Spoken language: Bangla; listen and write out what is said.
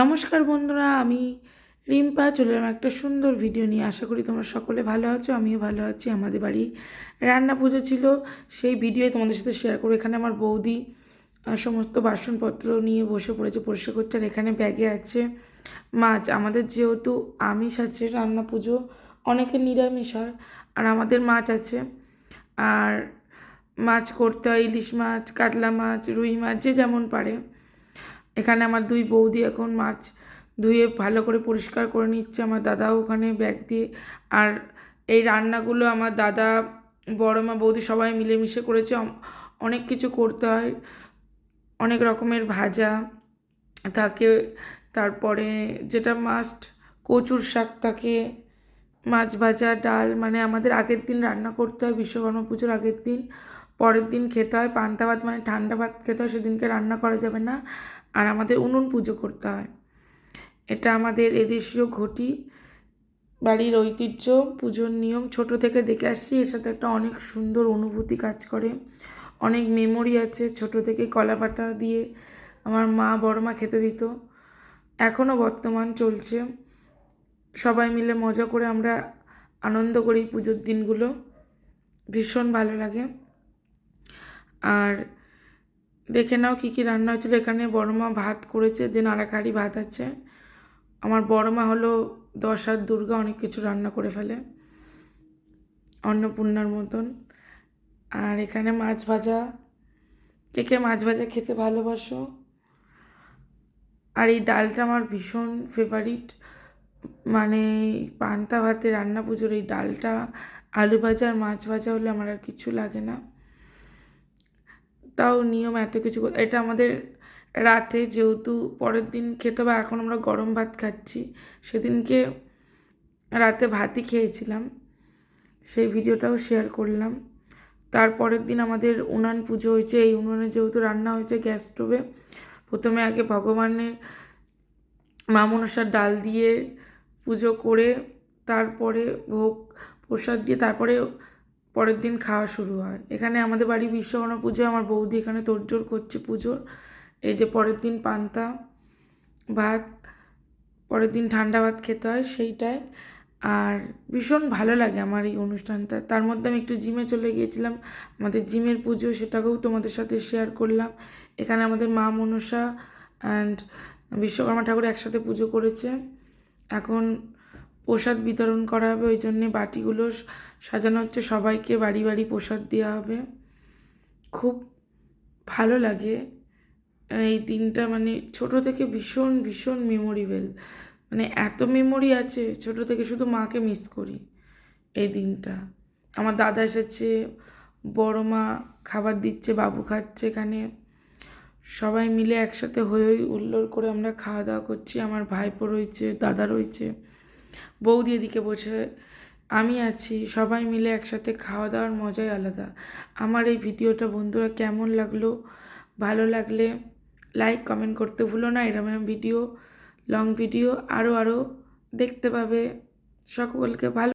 নমস্কার বন্ধুরা, আমি রিম্পা, চলে এলাম একটা সুন্দর ভিডিও নিয়ে। আশা করি তোমরা সকলে ভালো আছো, আমিও ভালো আছি। আমাদের বাড়ি রান্না পুজো ছিল, সেই ভিডিও তোমাদের সাথে শেয়ার করব। এখানে আমার বৌদি সমস্ত বাসনপত্র নিয়ে বসে পড়েছে, পরিষ্কার করছে, আর এখানে ব্যাগে আছে মাছ। আমাদের যেহেতু আমিষ আছে, রান্না পুজো অনেকের নিরামিষ হয়, আর আমাদের মাছ আছে। আর মাছ করতে হয়, ইলিশ মাছ, কাতলা মাছ, রুই মাছ, যে যেমন পারে। এখানে আমার দুই বৌদি এখন মাছ ধুয়ে ভালো করে পরিষ্কার করে নিচ্ছে। আমার দাদাও ওখানে ব্যাগ দিয়ে। আর এই রান্নাগুলো আমার দাদা, বড় মা, বৌদি সবাই মিলেমিশে করেছে। অনেক কিছু করতে হয়। অনেক রকমের ভাজা থাকে। তারপরে যেটা মাস্ট কচুর শাক থাকে, মাছ ভাজা, ডাল। মানে আমাদের আগের দিন রান্না করতে হয়, বিশ্বকর্মা পুজোর আগের দিন। পরের দিন খেতে হয়। পান্তা ভাত মানে ঠান্ডা ভাত খেতে হয়, সেদিনকে রান্না করা যাবে না। আর আমাদের উনুন পুজো করতে হয়। এটা আমাদের এদেশীয় ঘটি। বাড়ির ঐতিহ্য, পুজোর নিয়ম। ছোট থেকে দেখে আসছি, এর সাথে একটা অনেক সুন্দর অনুভূতি কাজ করে। অনেক মেমোরি আছে, ছোট থেকে কলা পাতা দিয়ে আমার মা, বড় মা খেতে দিত। এখনও বর্তমান চলছে। সবাই মিলে মজা করে আমরা আনন্দ করি পুজোর দিনগুলো। ভীষণ ভালো লাগে। আর দেখে নাও কী কী রান্না হচ্ছিল এখানে বড় মা ভাত করেছে দেন আর এক হাঁড়ি ভাত আছে। আমার বড় মা হলো দশ হাত দুর্গা অনেক কিছু রান্না করে ফেলে, অন্নপূর্ণার মতন। আর এখানে মাছ ভাজা, কে কে মাছ ভাজা খেতে ভালোবাসো? আর এই ডালটা আমার ভীষণ ফেভারিট মানে পান্তা ভাতে রান্না পুজোর এই ডালটা, আলু ভাজা আর মাছ ভাজা হলে আমার আর কিছু লাগে না। তাও নিয়ম এত কিছু এটা আমাদের রাতে যেহেতু পরের দিন খেতে হবে, এখন আমরা গরম ভাত খাচ্ছি। সেদিনকে রাতে ভাতই খেয়েছিলাম। সেই ভিডিওটাও শেয়ার করলাম। তারপরের দিন আমাদের উনান পুজো হয়েছে। এই উনুনে যেহেতু রান্না হয়েছে গ্যাস স্টোভে প্রথমে আগে ভগবানের মা মনসার ডাল দিয়ে পুজো করে, তারপরে ভোগ প্রসাদ দিয়ে, তারপরে পরের দিন খাওয়া শুরু হয়। এখানে আমাদের বাড়ি বিশ্বকর্মা পুজো, আমার বৌদি এখানে তোড়জোড় করছে পুজোর। এই যে পরের দিন পান্তা, ভাত, পরের দিন ঠান্ডা ভাত খেতে হয় সেইটাই। আর ভীষণ ভালো লাগে আমার এই অনুষ্ঠানটা। তার মধ্যে আমি একটু জিমে চলে গিয়েছিলাম। আমাদের জিমের পুজো, সেটাকেও তোমাদের সাথে শেয়ার করলাম। এখানে আমাদের মা মনসা অ্যান্ড বিশ্বকর্মা ঠাকুর একসাথে পুজো করেছে। এখন প্রসাদ বিতরণ করা হবে, ওই জন্যে বাটিগুলো সাজানো হচ্ছে, সবাইকে বাড়ি বাড়ি প্রসাদ দেওয়া হবে। খুব ভালো লাগে। এই দিনটা মানে ছোট থেকে ভীষণ ভীষণ মেমোরিবেল মানে এত মেমোরি আছে, ছোট থেকে শুধু মাকে মিস করি এই দিনটা। আমার দাদা এসেছে, বড় মা খাবার দিচ্ছে, বাবু খাচ্ছে এখানে। সবাই মিলে একসাথে হয়ে হই উল্লোড় করে আমরা খাওয়া দাওয়া করছি, আমার ভাইপো রয়েছে, দাদা রয়েছে। বৌদি এদিকে বসে আমি আছি, সবাই মিলে একসাথে খাওয়া দাওয়ার মজাই আলাদা। আমার এই ভিডিওটা বন্ধুরা কেমন লাগল? ভালো লাগলে লাইক কমেন্ট করতে ভুলো না। এরম এরম ভিডিও লং ভিডিও আরও আরও দেখতে পাবে সকলকে। ভালো